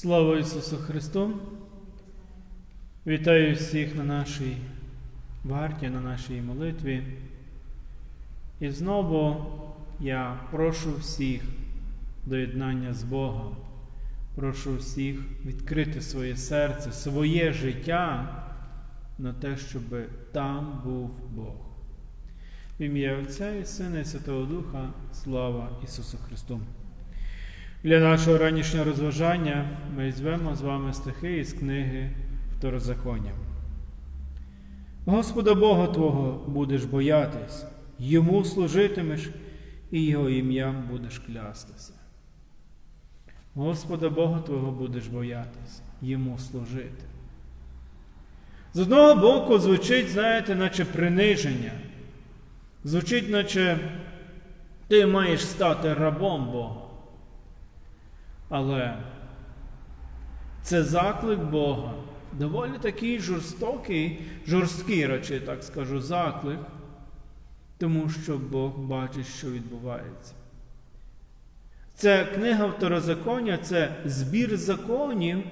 Слава Ісусу Христу! Вітаю всіх на нашій варті, на нашій молитві. І знову я прошу всіх до єднання з Богом. Прошу всіх відкрити своє серце, своє життя на те, щоб там був Бог. В ім'я Отця і Сина і Святого Духа, слава Ісусу Христу! Для нашого ранішнього розважання ми звемо з вами стихи із книги Второзаконня. Господа Бога Твого будеш боятись, йому служитимеш і Його ім'ям будеш клястися. Господа Бога Твого будеш боятись, йому служити. З одного боку, звучить, знаєте, наче приниження. Звучить, наче ти маєш стати рабом Бога. Але це заклик Бога, доволі такий жорстокий, жорсткий, радше так скажу, заклик, тому що Бог бачить, що відбувається. Це книга Второзаконня, це збір законів,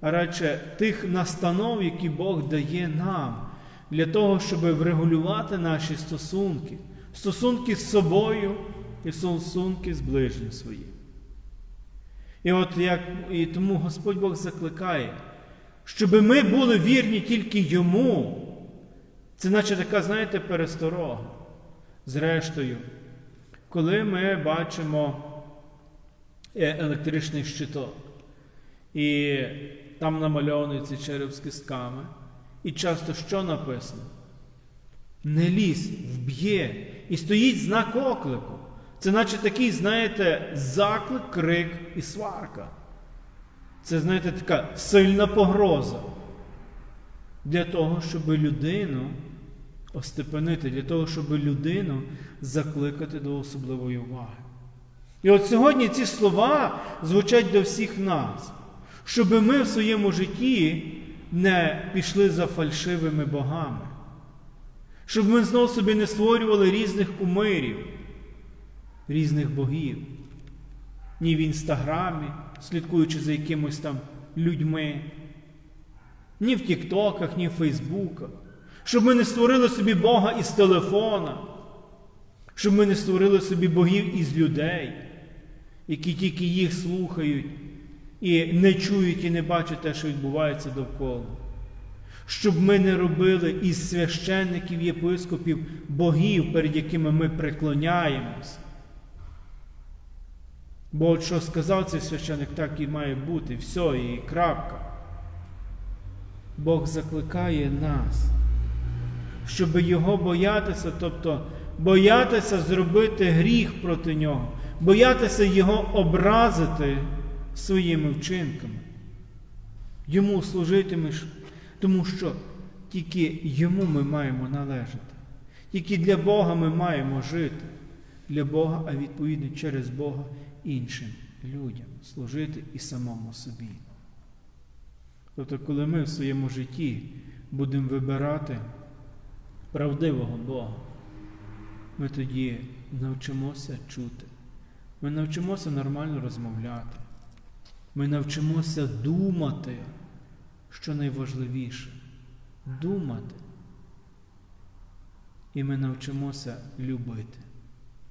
радше тих настанов, які Бог дає нам, для того, щоб врегулювати наші стосунки, стосунки з собою і стосунки з ближнім своїм. І от як і тому Господь Бог закликає, щоб ми були вірні тільки Йому. Це наче така, знаєте, пересторога. Зрештою, коли ми бачимо електричний щиток, і там намальований цей череп з кістками, і часто що написано? Не лізь, вб'є, і стоїть знак оклику. Це наче такий, знаєте, заклик, крик і сварка. Це, знаєте, така сильна погроза для того, щоб людину остепенити, для того, щоб людину закликати до особливої уваги. І от сьогодні ці слова звучать до всіх нас, щоб ми в своєму житті не пішли за фальшивими богами, щоб ми знову собі не створювали різних кумирів різних богів. Ні в інстаграмі, слідкуючи за якимось там людьми, ні в Тіктоках, ні в Фейсбуках. Щоб ми не створили собі Бога із телефона, щоб ми не створили собі богів із людей, які тільки їх слухають і не чують і не бачать те, що відбувається довкола. Щоб ми не робили із священників, єпископів богів, перед якими ми преклоняємось. Бо от що сказав цей священик, так і має бути, все, і крапка. Бог закликає нас, щоб його боятися, тобто боятися зробити гріх проти нього, боятися його образити своїми вчинками. Йому служитимеш, тому що тільки йому ми маємо належати. Тільки для Бога ми маємо жити. Для Бога, а відповідно через Бога іншим людям, служити і самому собі. Тобто, коли ми в своєму житті будемо вибирати правдивого Бога, ми тоді навчимося чути, ми навчимося нормально розмовляти, ми навчимося думати, що найважливіше думати. І ми навчимося любити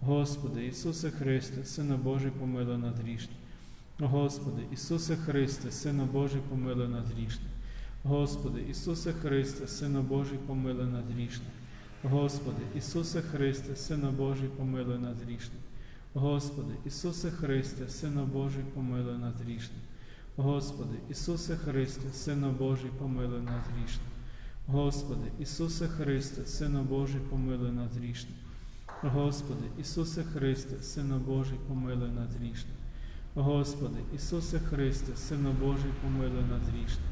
Господи, Ісусе Христе, Сина Божий, помилуй нас грішних. Господи, Ісусе Христе, Сина Божий, помилуй нас грішних. Господи, Ісусе Христе, Сина Божий, помилуй нас грішних. Господи, Ісусе Христе, Сина Божий, помилуй нас грішних. Господи, Ісусе Христе, Сина Божий, помилуй нас грішних. Господи, Ісусе Христе, Сина Божий, помилуй нас грішних. Господи, Ісусе Христе, Сина Божий, помилуй нас грішних. Господи, Ісусе Христе, Сина Божий, помилуй нас грішних. Господи, Ісусе Христе, Сину Божий, помилуй нас грішних.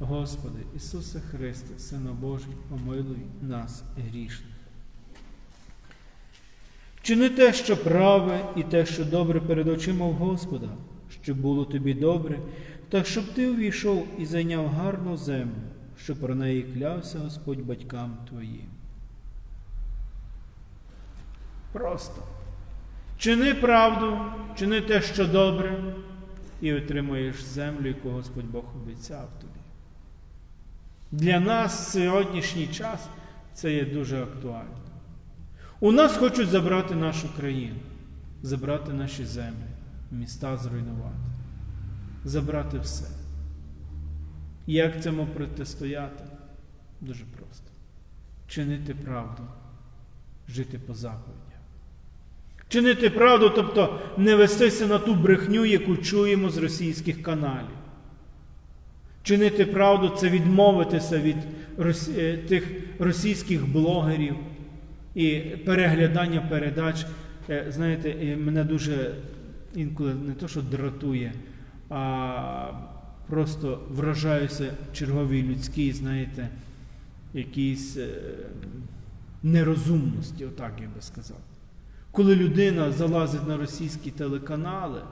Господи, Ісусе Христе, Сину Божий, помилуй нас грішних. Вчини те, що праве, і те, що добре перед очима в Господа, щоб було тобі добре, так щоб ти увійшов і зайняв гарну землю, що про неї клявся Господь батькам твоїм. Просто. Чини правду, чини те, що добре, і отримуєш землю, яку Господь Бог обіцяв тобі. Для нас сьогоднішній час це є дуже актуально. У нас хочуть забрати нашу країну, забрати наші землі, міста зруйнувати, забрати все. Як цьому протистояти? Дуже просто. Чинити правду, жити по заповідях. Чинити правду, тобто не вестися на ту брехню, яку чуємо з російських каналів. Чинити правду це відмовитися від е, тих російських блогерів і переглядання передач. Е, Знаєте, мене дуже інколи не то, що дратує, а просто вражаюся черговій людській, знаєте, якійсь е, нерозумності, отак я би сказав. Коли людина залазить на російські телеканали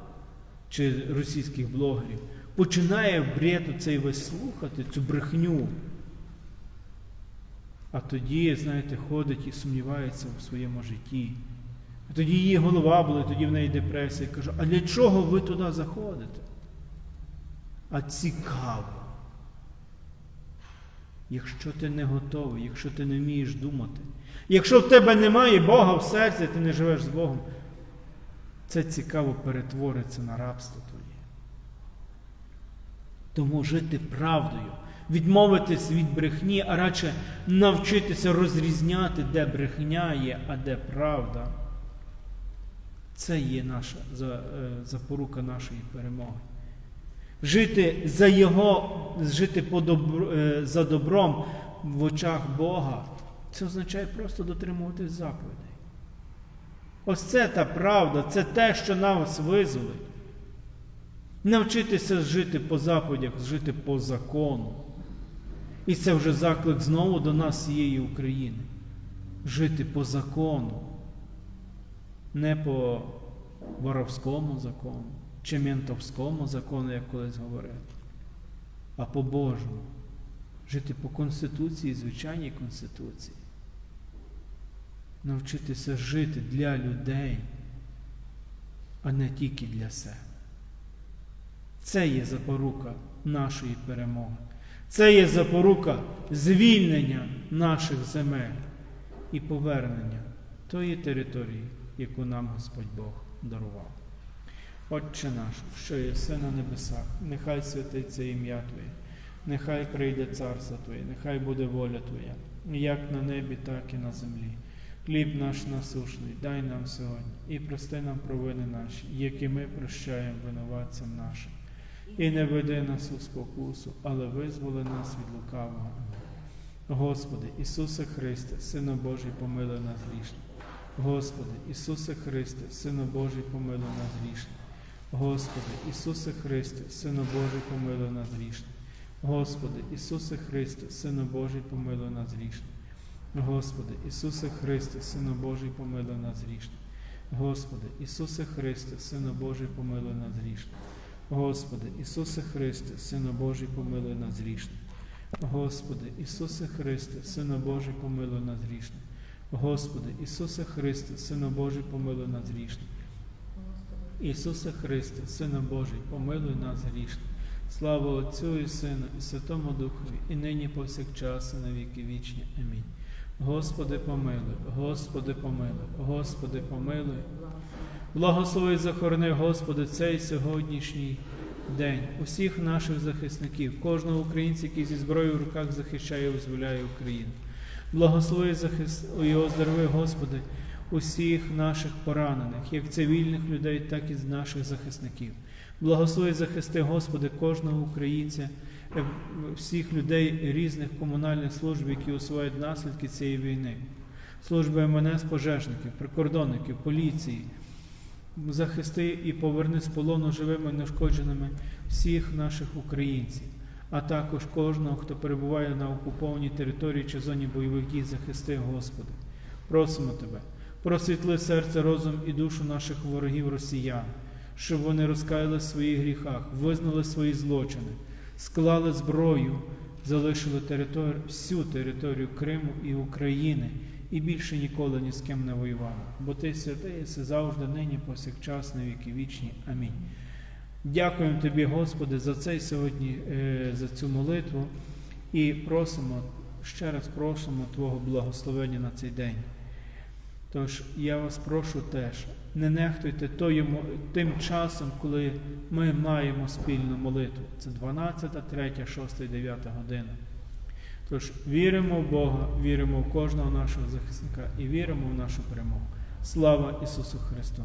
чи російських блогерів, починає бред цей весь слухати, цю брехню. А тоді, знаєте, ходить і сумнівається в своєму житті. Тоді її голова болить, тоді в неї депресія. Каже, а для чого ви туди заходите? А цікаво. Якщо ти не готовий, якщо ти не вмієш думати, якщо в тебе немає Бога в серці, ти не живеш з Богом, це цікаво перетвориться на рабство твоє. Тому жити правдою, відмовитись від брехні, а радше навчитися розрізняти, де брехня є, а де правда. Це є наша е, запорука нашої перемоги. Жити за Його, жити по добро, е, за добром в очах Бога, це означає просто дотримуватись заповідей. Ось це та правда, це те, що нас визволить. Навчитися жити по заповідях, жити по закону. І це вже заклик знову до нас цієї України. Жити по закону, не по воровському закону чи ментовському закону, як колись говорили, а по Божому. Жити по Конституції, звичайній Конституції. Навчитися жити для людей, а не тільки для себе. Це є запорука нашої перемоги. Це є запорука звільнення наших земель і повернення тої території, яку нам Господь Бог дарував. Отче наш, що єси на небесах, нехай святиться ім'я Твоє, нехай прийде царство Твоє, нехай буде воля Твоя, як на небі, так і на землі. Хліб наш насушний, дай нам сьогодні і прости нам провини наші, які ми прощаємо винуватцям нашим. І не веди нас у спокусу, але визволи нас від лукавого. Господи, Ісусе Христе, Сину Божий, помилуй нас грішних. Господи, Ісусе Христе, Сину Божий, помилуй нас грішних. Господи, Ісусе Христе, Сину Божий, помилуй нас грішних. Господи, Ісусе Христе, Сину Божий, помилуй нас грішних. Господи, Ісусе Христе, Сину Божий, помилуй нас грішних. Господи, Ісусе Христе, Сину Божий, помилуй нас грішних. Господи, Ісусе Христе, Сину Божий, помилуй нас грішних. Господи, Ісусе Христе, Сину Божий, помилуй нас грішних. Господи, Ісусе Христе, Сину Божий, помилуй нас грішних. Ісусе Христе, Сину Божий, помилуй нас грішних. Слава Отцю і Сину, і Святому Духові, і нині повсякчас, і на віки вічні. Амінь. Господи, помилуй, Господи, помилуй, Господи, помилуй. Благослови захорони, Господи, цей сьогоднішній день усіх наших захисників, кожного українця, який зі зброєю в руках захищає і визволяє Україну. Благослови захис... і оздорови, Господи, усіх наших поранених, як цивільних людей, так і наших захисників. Благослови захисти, Господи, кожного українця, всіх людей різних комунальних служб, які усувають наслідки цієї війни. Служби МНС пожежників, прикордонників, поліції, захисти і поверни з полону живими і неушкодженими всіх наших українців, а також кожного, хто перебуває на окупованій території чи зоні бойових дій, захисти, Господи. Просимо Тебе, просвітли серце, розум і душу наших ворогів росіян, щоб вони розкаяли в своїх гріхах, визнали свої злочини, склали зброю, залишили територію, всю територію Криму і України і більше ніколи ні з ким не воювали. Бо ти святий, єси завжди, нині, повсякчас, на віки вічні. Амінь. Дякуємо Тобі, Господи, за цей сьогодні, е, за цю молитву і просимо, ще раз просимо Твого благословення на цей день. Тож я вас прошу теж, не нехтуйте тим часом, коли ми маємо спільну молитву. Це 12, 3, 6, 9 година. Тож віримо в Бога, віримо в кожного нашого захисника і віримо в нашу перемогу. Слава Ісусу Христу!